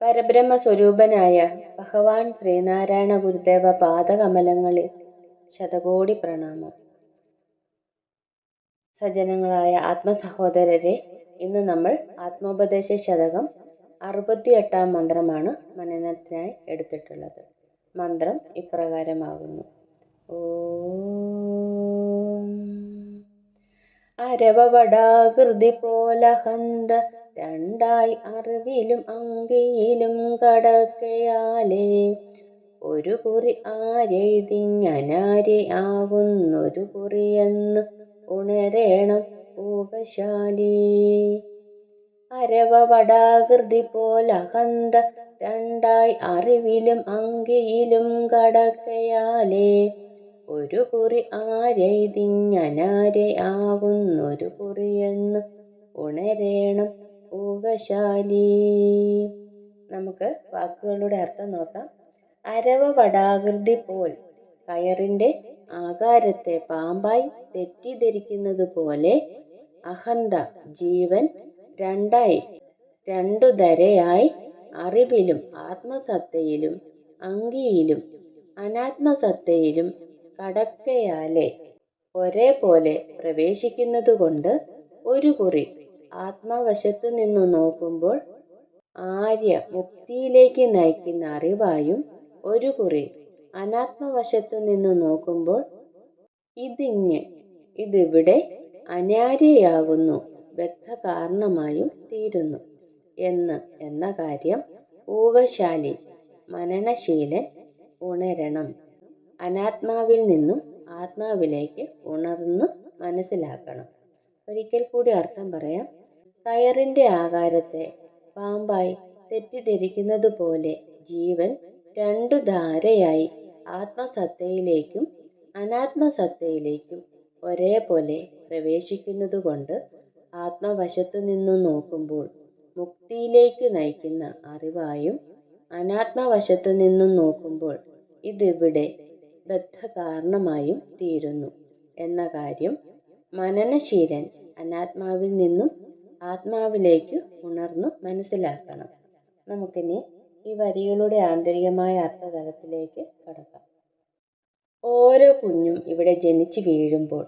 പരബ്രഹ്മ സ്വരൂപനായ ഭഗവാൻ ശ്രീനാരായണ ഗുരുദേവ പാദകമലങ്ങളിൽ ശതകോടി പ്രണാമം. സജ്ജനങ്ങളായ ആത്മസഹോദരരെ ഇന്ന് നമ്മൾ ആത്മോപദേശ ശതകം അറുപത്തിയെട്ടാം മന്ത്രമാണ് മനനത്തിനായി എടുത്തിട്ടുള്ളത്. മന്ത്രം ഇപ്രകാരമാകുന്നു. ഓം. അരവവടാകൃതി പോലഹന്ത രണ്ടായി അറിവിലും അങ്കിയിലും കടക്കയാലേ. ഒരു കുറി ആരെയ്തിങ്ങനാരെ ആകുന്നൊരു കുറിയെന്ന് ഉണരേണം ഊകശാലി അരവവടാകൃതി പോലഹന്ത രണ്ടായി അറിവിലും അങ്കിയിലും കടക്കയാലേ. ഒരു കുറി ആരെയ്തിങ്ങനാരെ ആകുന്നൊരു കുറിയെന്ന് ഉണരേണം ഊകശാലി. നമുക്ക് വാക്കുകളുടെ അർത്ഥം നോക്കാം. അരവ വടാകൃതി പോൽ കയറിന്റെ ആകാരത്തെ പാമ്പായി തെറ്റിദ്ധരിക്കുന്നത് പോലെ അഹന്ത ജീവൻ രണ്ടായി രണ്ടു ധരയായി അറിവിലും ആത്മസത്തയിലും അങ്കിയിലും അനാത്മസത്തയിലും കടക്കയാലെ ഒരേപോലെ പ്രവേശിക്കുന്നതുകൊണ്ട് ഒരു കുറി ആത്മവശത്തു നിന്നു നോക്കുമ്പോൾ ആര്യ മുക്തിയിലേക്ക് നയിക്കുന്ന അറിവായും ഒരു കുറി അനാത്മവശത്തു നിന്നു നോക്കുമ്പോൾ ഇതിങ്ങ് ഇതിവിടെ അനാര്യയാകുന്നു ബദ്ധകാരണമായും തീരുന്നു എന്ന് എന്ന കാര്യം ഊകശാലി മനനശീലൻ ഉണരണം. അനാത്മാവിൽ നിന്നും ആത്മാവിലേക്ക് ഉണർന്നു മനസ്സിലാക്കണം. ഒരിക്കൽ കൂടി അർത്ഥം പറയാം. കയറിന്റെ ആകാരത്തെ പാമ്പായി തെറ്റിദ്ധരിക്കുന്നത് പോലെ ജീവൻ രണ്ടു ധാരയായി ആത്മസത്തയിലേക്കും അനാത്മസത്തയിലേക്കും ഒരേപോലെ പ്രവേശിക്കുന്നതുകൊണ്ട് ആത്മവശത്തു നിന്നു നോക്കുമ്പോൾ മുക്തിയിലേക്ക് നയിക്കുന്ന അറിവായും അനാത്മവശത്തു നിന്നും നോക്കുമ്പോൾ ഇതിവിടെ ബദ്ധകാരണമായും തീരുന്നു. എന്ന കാര്യം മനനശീലൻ അനാത്മാവിൽ നിന്നും ആത്മാവിലേക്ക് ഉണർന്നു മനസ്സിലാക്കണം. നമുക്കിനി ഈ വരികളുടെ ആന്തരികമായ അർത്ഥതലത്തിലേക്ക് കടക്കാം. ഓരോ കുഞ്ഞും ഇവിടെ ജനിച്ചു വീഴുമ്പോൾ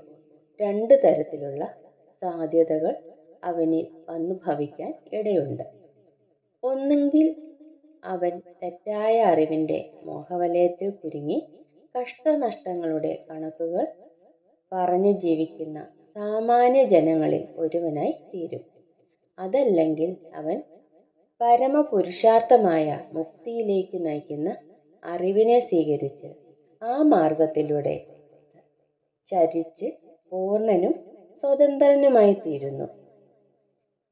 രണ്ട് തരത്തിലുള്ള സാധ്യതകൾ അവനിൽ വന്നു ഭവിക്കാൻ ഇടയുണ്ട്. ഒന്നുകിൽ അവൻ തെറ്റായ അറിവിന്റെ മോഹവലയത്തിൽ കുരുങ്ങി കഷ്ടനഷ്ടങ്ങളുടെ കണക്കുകൾ പറഞ്ഞു ജീവിക്കുന്ന സാമാന്യ ജനങ്ങളിൽ ഒരുവനായി തീരും. അതല്ലെങ്കിൽ അവൻ പരമപുരുഷാർത്ഥമായ മുക്തിയിലേക്ക് നയിക്കുന്ന അറിവിനെ സ്വീകരിച്ച് ആ മാർഗത്തിലൂടെ ചരിച്ച് പൂർണനും സ്വതന്ത്രനുമായി തീരുന്നു.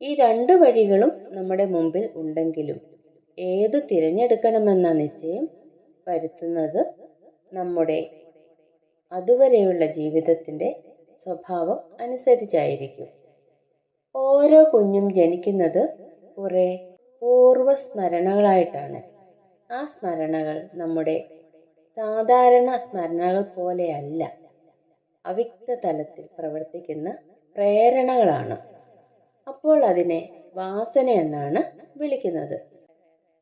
ഈ രണ്ട് വഴികളും നമ്മുടെ മുമ്പിൽ ഉണ്ടെങ്കിലും ഏത് തിരഞ്ഞെടുക്കണമെന്ന നിശ്ചയം വരുത്തുന്നത് നമ്മുടെ അതുവരെയുള്ള ജീവിതത്തിന്റെ സ്വഭാവം അനുസരിച്ചായിരിക്കും. ഓരോ കുഞ്ഞും ജനിക്കുന്നത് കുറെ പൂർവ സ്മരണകളായിട്ടാണ് ആ സ്മരണകൾ നമ്മുടെ സാധാരണ സ്മരണകൾ പോലെയല്ല അവ്യക്ത തലത്തിൽ പ്രവർത്തിക്കുന്ന പ്രേരണകളാണ്. അപ്പോൾ അതിനെ വാസന എന്നാണ് വിളിക്കുന്നത്.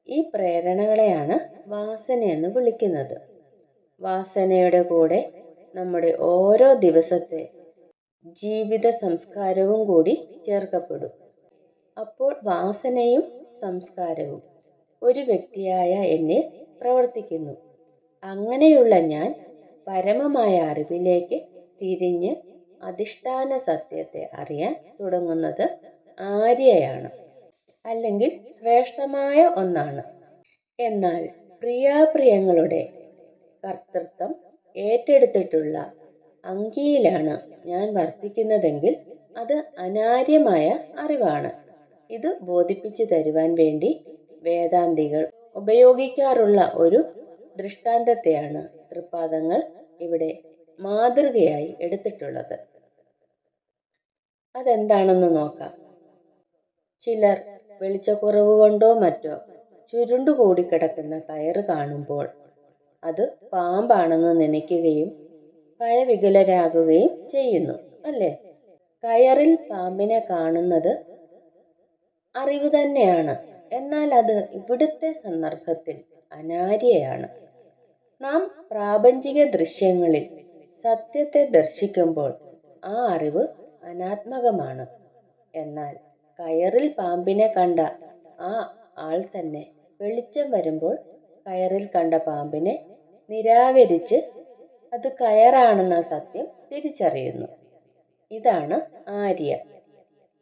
ഈ പ്രേരണകളെയാണ് വാസന എന്ന് വിളിക്കുന്നത്. വാസനയുടെ കൂടെ നമ്മുടെ ഓരോ ദിവസത്തെ ജീവിത സംസ്കാരവും കൂടി ചേർക്കപ്പെടും. അപ്പോൾ വാസനയും സംസ്കാരവും ഒരു വ്യക്തിയായ എന്നിൽ പ്രവർത്തിക്കുന്നു. അങ്ങനെയുള്ള ഞാൻ പരമമായ അറിവിലേക്ക് തിരിഞ്ഞ് അധിഷ്ഠാന സത്യത്തെ അറിയാൻ തുടങ്ങുന്നത് ആര്യയാണ്. അല്ലെങ്കിൽ ശ്രേഷ്ഠമായ ഒന്നാണ്. എന്നാൽ പ്രിയാപ്രിയങ്ങളുടെ കർത്തൃത്വം ഏറ്റെടുത്തിട്ടുള്ള അങ്കിയിലാണ് ഞാൻ വർത്തിക്കുന്നതെങ്കിൽ അത് അനാര്യമായ അറിവാണ്. ഇത് ബോധിപ്പിച്ചു തരുവാൻ വേണ്ടി വേദാന്തികൾ ഉപയോഗിക്കാറുള്ള ഒരു ദൃഷ്ടാന്തത്തെയാണ് തൃപ്പാദങ്ങൾ ഇവിടെ മാതൃകയായി എടുത്തിട്ടുള്ളത്. അതെന്താണെന്ന് നോക്കാം. ചിലർ വെളിച്ചക്കുറവ് കൊണ്ടോ മറ്റോ ചുരുണ്ടുകൂടി കിടക്കുന്ന കയറ് കാണുമ്പോൾ അത് പാമ്പാണെന്ന് നനയ്ക്കുകയും ഭയവികലരാകുകയും ചെയ്യുന്നു അല്ലേ? കയറിൽ പാമ്പിനെ കാണുന്നത് അറിവ് തന്നെയാണ്. എന്നാൽ അത് ഇവിടുത്തെ സന്ദർഭത്തിൽ അനാര്യയാണ്. നാം പ്രാപഞ്ചിക ദൃശ്യങ്ങളിൽ സത്യത്തെ ദർശിക്കുമ്പോൾ ആ അറിവ് അനാത്മകമാണ്. എന്നാൽ കയറിൽ പാമ്പിനെ കണ്ട ആ ആൾ തന്നെ വെളിച്ചം വരുമ്പോൾ കയറിൽ കണ്ട പാമ്പിനെ നിരാകരിച്ച് അത് കയറാണെന്ന സത്യം തിരിച്ചറിയുന്നു. ഇതാണ് ആര്യ.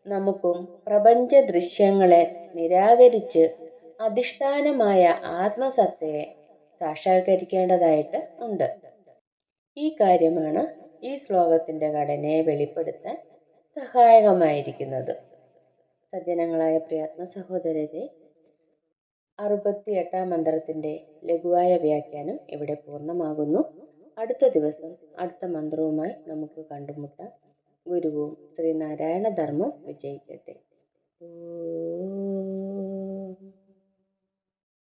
നമുക്കും പ്രപഞ്ച ദൃശ്യങ്ങളെ നിരാകരിച്ച് അധിഷ്ഠാനമായ ആത്മസത്തയെ സാക്ഷാത്കരിക്കേണ്ടതായിട്ട് ഉണ്ട്. ഈ കാര്യമാണ് ഈ ശ്ലോകത്തിന്റെ ഘടനയെ വെളിപ്പെടുത്താൻ സഹായകമായിരിക്കുന്നത്. സജ്ജനങ്ങളായ പ്രിയാത്മ സഹോദരരെ അറുപത്തി എട്ടാം മന്ത്രത്തിന്റെ ലഘുവായ വ്യാഖ്യാനം ഇവിടെ പൂർണമാകുന്നു. അടുത്ത ദിവസം അടുത്ത മന്ത്രവുമായി നമുക്ക് കണ്ടുമുട്ടാം. ഗുരുവും ശ്രീനാരായണ ധർമ്മം വിജയിക്കട്ടെ.